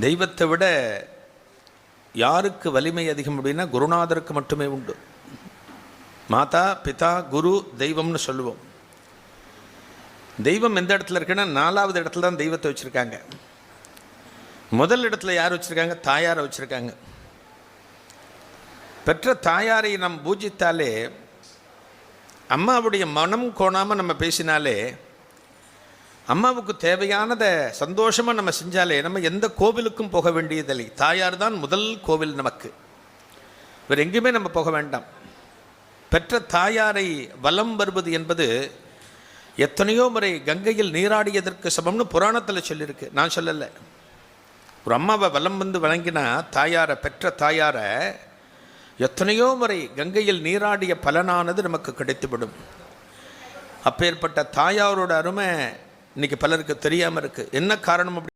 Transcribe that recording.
தெய்வத்தை விட யாருக்கு வலிமை அதிகம் அப்படின்னா குருநாதருக்கு மட்டுமே உண்டு. மாதா பிதா குரு தெய்வம்னு சொல்லுவோம். தெய்வம் எந்த இடத்துல இருக்குன்னா நாலாவது இடத்துல தான் தெய்வத்தை வச்சுருக்காங்க. முதல் இடத்துல யார் வச்சுருக்காங்க? தாயாரை வச்சுருக்காங்க. பெற்ற தாயாரை நாம் பூஜித்தாலே அம்மாவுடைய மனம் கோணாமல் நம்ம பேசினாலே அம்மாவுக்கு தேவையானதை சந்தோஷமாக நம்ம செஞ்சாலே நம்ம எந்த கோவிலுக்கும் போக வேண்டியதில்லை. தாயார் தான் முதல் கோவில் நமக்கு. வேறு எங்கேயுமே நம்ம போக வேண்டாம். பெற்ற தாயாரை வலம் வருவது என்பது எத்தனையோ முறை கங்கையில் நீராடியதற்கு சமம்னு புராணத்தில் சொல்லியிருக்கு. நான் சொல்லலை. ஒரு அம்மாவை வலம் வந்து வணங்கினா தாயாரை பெற்ற தாயாரை எத்தனையோ முறை கங்கையில் நீராடிய பலனானது நமக்கு கிடைத்துவிடும். அப்பேற்பட்ட தாயாரோட அருமை இன்னைக்கு பலருக்கு தெரியாமல் இருக்குது என்ன காரணம் அப்படி